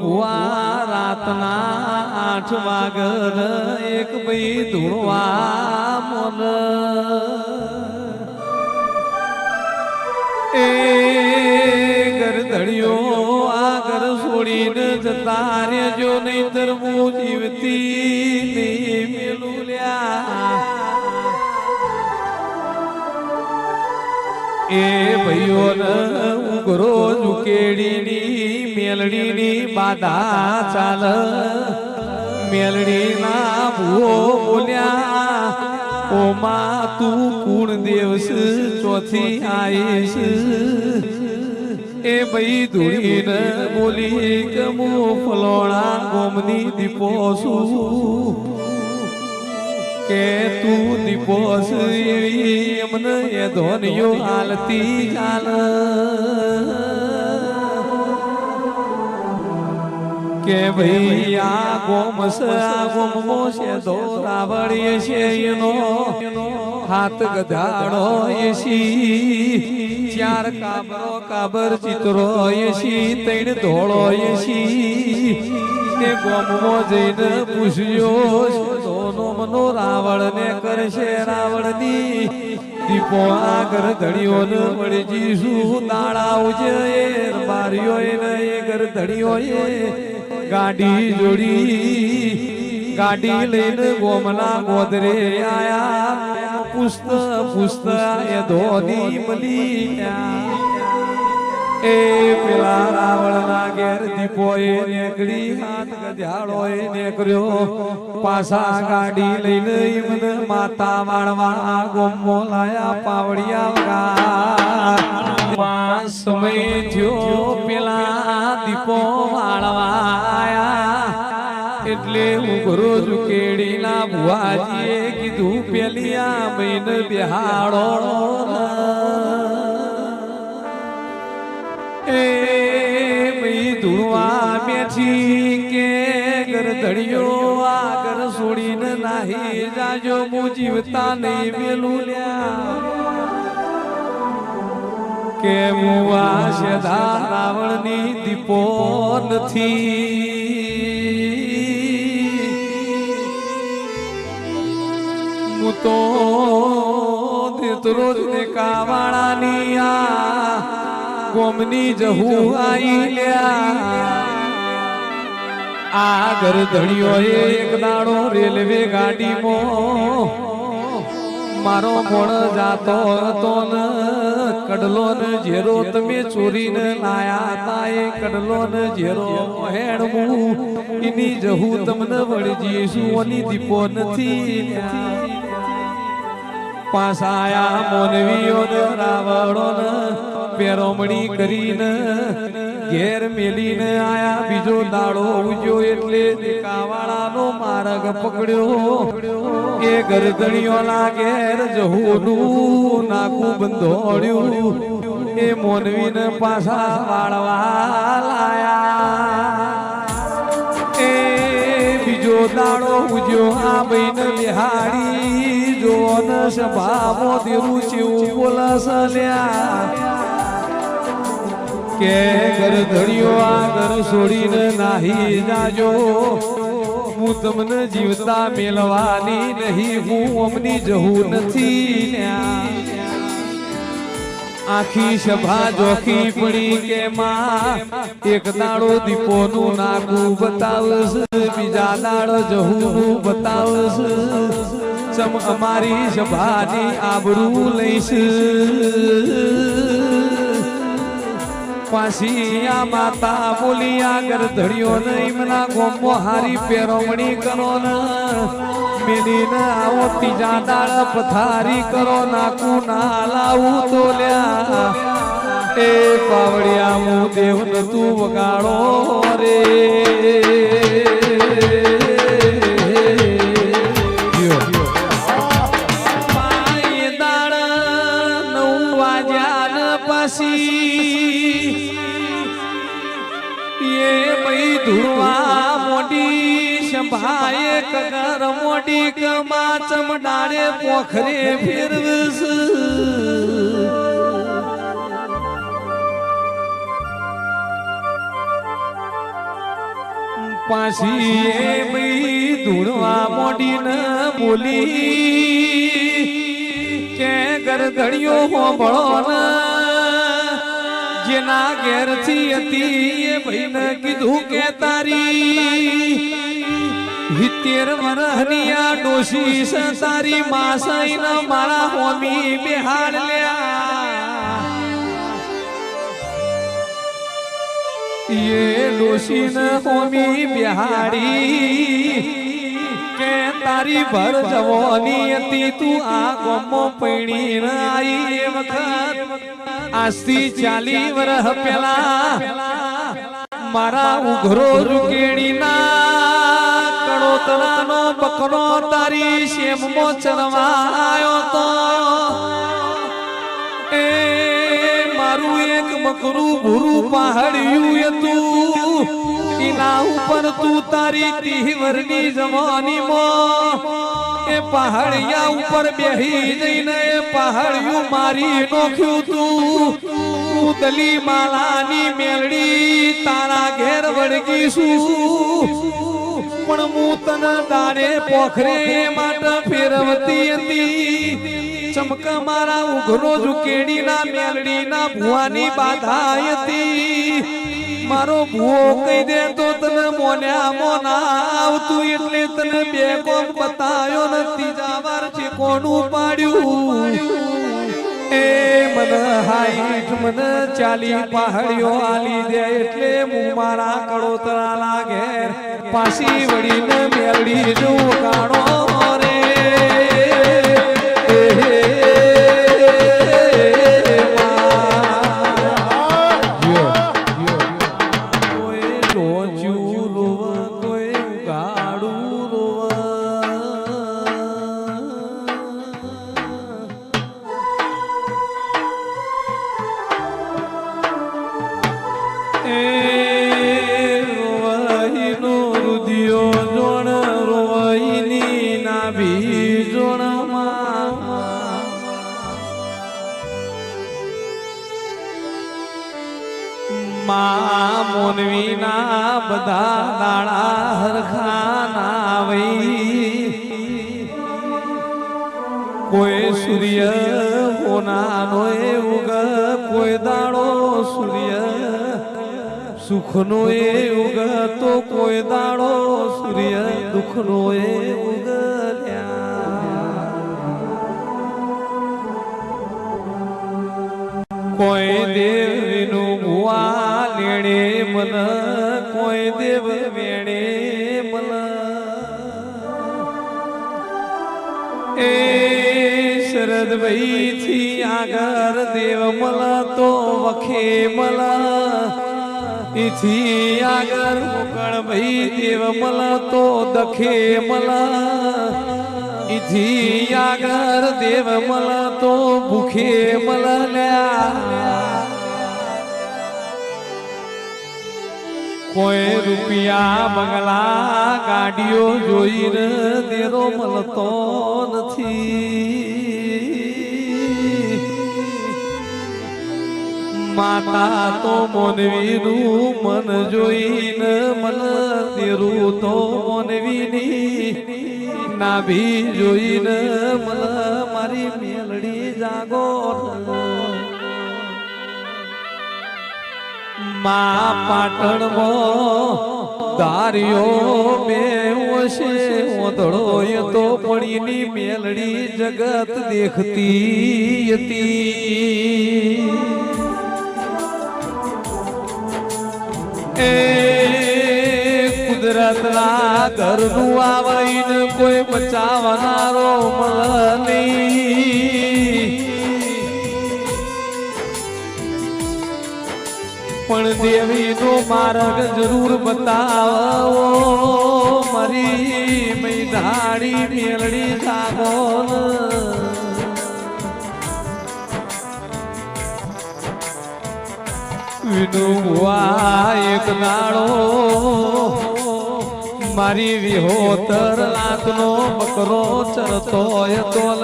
ભુવા રાતના આઠ વાગર એક ભાઈ ધૂળવા મન. એ ગરધડિયો આ ઘર છોડીને જતા રહેજો નહીતર હું જીવતી નહીં. એ ભૈયોન ઉઘરો ઝુકેડીની, મેલડીની બાધા ચાલ. મેલડીના ભૂવો બોલ્યા, ઓમાં તું કુણ દેવસ, ચોથી આઈશ એ ભાઈ ધૂળીને બોલી કે હું ફલોણા ગોમની દીપો છું. કે તું દીપોસ એવી એમને એ ધોનીઓ હાલતી ચાલ. કે ભાઈ આ ગોમસ, આ ગોમો છે ધોરા વળીએ છે, એનો હાથ ગધાડો એસી ચાર કાબરો, કાબર ચિત્રો એસી તૈણ ધોળો એસી ને ગોમો જઈને પૂછ્યો સોનો મનો રાવણ ને કરશે રાવણની. દીપો આગર ધડીઓ ને મળી જીશું છે એ બારીઓ ને ઘર ધડીઓ ગાડી જોડી. ગાડી લઈને ગોમલા ગોદરે આયા. પુસ્ત પુસ્ત એ ધોની મળી એ પેલા રાવણના ઘેર દીપો એ નીકળી હાથ ગધ્યાળો એ નીકળ્યો. પાછા ગાડી લઈને મને માતા વાળવા ગોમો લાયા પાવડિયા સમય થયો પેલા દીપો વાળવા આયા એટલે હું રોજ કેડીના ભુવાજીએ કીધું, પેલી આ મહિન બિહાડો એ બેઠી કે ગરધડિયો આ ઘર છોડીને નાહી જાજો, હું જીવતા નહીં મેલું કે હું આ રાવણની દીપો નથી. હું તો દેતરો જ કાવાળાની આ ગોમની જહુ આઈ લ્યા. આ ઘર ધણિયો એક દાડો રેલવે ગાડીમાં મારો મોણ જાતો હતો ને. કડલો ને ઝેરો તમે ચોરીને લાયા તા એ કડલો ને ઝેરો હેણમું એની જહું તમને વળજી શું દીપો નથી પાસાયા મોનવીઓ ને રાવણો ને પેરોમણી કરીને ઘેર મેલીને આયા, બીજો દાડો ઉજ્યો એટલે દેકાવાળાનો માર્ગ પકડ્યો. એ ગરદણીઓના ઘેર જહુનું નાકું બંધોડ્યું. એ મોનવીને પાછા વાળવા લાયા. એ બીજો દાડો ઉજ્યો, આ બહેન બિહાડી જોન સભા દેવું ચેવું બોલસ લ્યા. કે ગરધડિયો આ ઘર છોડીને નાહી જાજો. હું તમને જીવતા મેળવાની નહીં, હું અમની જહું નથી આખી સભા જોખી પડી કે માં, એક દાડો દીપોનું નાગું બતાવશ, બીજા દાડો જહુનું બતાવશ. ચમ અમારી સભાની આબરૂ લઈશ. પાછી આ માતા બોલી આગળ ધડ્યો ને એમના ગોમો હારી પેરોમણી કરો ને. મેલીને આવો ત્રીજા દાળ પથારી કરો નાખું ના લાવું તો લ્યા એ પાવડિયા હું દેવ તું વગાડો રે. સંભાએ કગર મોડી કમા ચમડાડે પોખરે ફેરવસ પાછી એ બઈ ધૂણવા મોડીને બોલી, કે ગરધડિયો હોંભળો ને જેના ઘેરથી હતી એ ભાઈને કીધું કે તારી. હિત્તેર વરહની આ ડોશી તારી માસાઈ મારા હોમી બિહાર લ્યા. એ ડોશીને હોમી બિહારી કે તારી ભર જવાની હતી તું આ ગમો પૈણી ન આઈ એ વખત. આજથી ચાલી વરહ પેલા મારા ઉઘરો રૂકેણીના કડોતરાનો બકરો તારી શેમ ચરવા આયો તો. એ મારું એક બકરું ભૂરું પહાડ્યું હતું. એના ઉપર તું તારી તીવરની જવાનીમાં. એ પહાડિયા ઉપર બેહી જઈને પહાડિયું મારી નોખ્યું તું. હું માલાની મેલડી, તારા ઘેર વળગીશું પણ હું તને દાડે પોખરે માટે ફેરવતી હતી. ચમક મારા ઉઘરો ઝુકેડીના મેલડીના ભુવાની બાધા હતી. મારો ભૂવો કહી દે તો તને મોન્યા મોના આવતું એટલે તને બે કોમ બતાયો નથી. જાવાર છે કોનું પાડ્યું? એ મન હાઈટ મન ચાલી પહાડીઓ આલી દે એટલે હું મારા કડોતરા લાગે પાછી વળીને મેળવી જવું કાણો રે મોનવીના બધા દાડા હરખાના વઈ કોઈ સૂર્ય હોનાનો એ ઉગ કોઈ દાડો સૂર્ય સુખનો એ ઉગ તો કોઈ દાડો સૂર્ય દુઃખનો એ ઉગલ્યા કોઈ દેવનું ભુવા લેણે મન કોઈ દેવ વેણે મન એ શરદ ભાઈ થી આગળ દેવ મલા તો વખે મલ. ઈથી આગળ મુકળ ભાઈ દેવ મલ તો દખે મલ. ઈથી આગળ દેવ મલ તો ભૂખે મલ લ્યા. કોઈ રૂપિયા બંગલા ગાડીઓ જોઈને દેરો મળતો નથી. માતા તો મોનવીનું મન જોઈને મન તિરું તો મોનવીની નાભી જોઈને મન મારી મેલડી જાગો મા પાટણમાં દારિયો બે હશે ઓંધળો એ તો પડીની મેલડી જગત દેખતી હતી. એ કુદરતના ઘરનું આવીને કોઈ બચાવનારો મળ નહીં પણ દેવી નો માર્ગ જરૂર બતાવો, મરી મૈદાડી મેળડી જાગો વિનુવા એક દાડો મારી વિહોતર લાખનો બકરો ચરતો તોલ.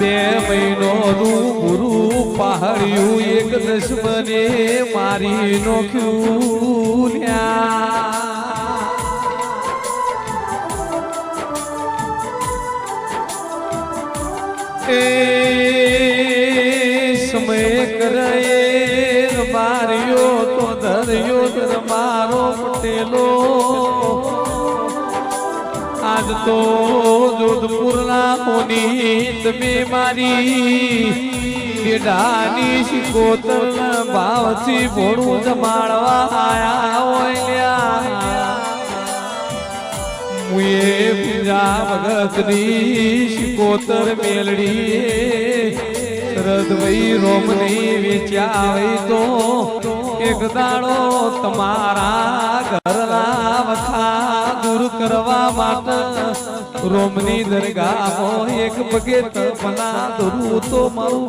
બે મહિનો નું ગુરુ પહાડ્યું એક દશમને મારી નોખ્યું એ પટેલો આજ તો જોધપુરના મોની તમે મારી ગેડાની શિકોતર ભાવથી ભોળું જમાડવા આયા હોય મુએ પૂજા ભગતની શિકોતર મેલડી શરદભાઈ રોમની વેચ્યા તો એક દાડો તમારા ઘરના વખા દૂર કરવા માટે રોમની દરગાહમાં એક પગે તો મારું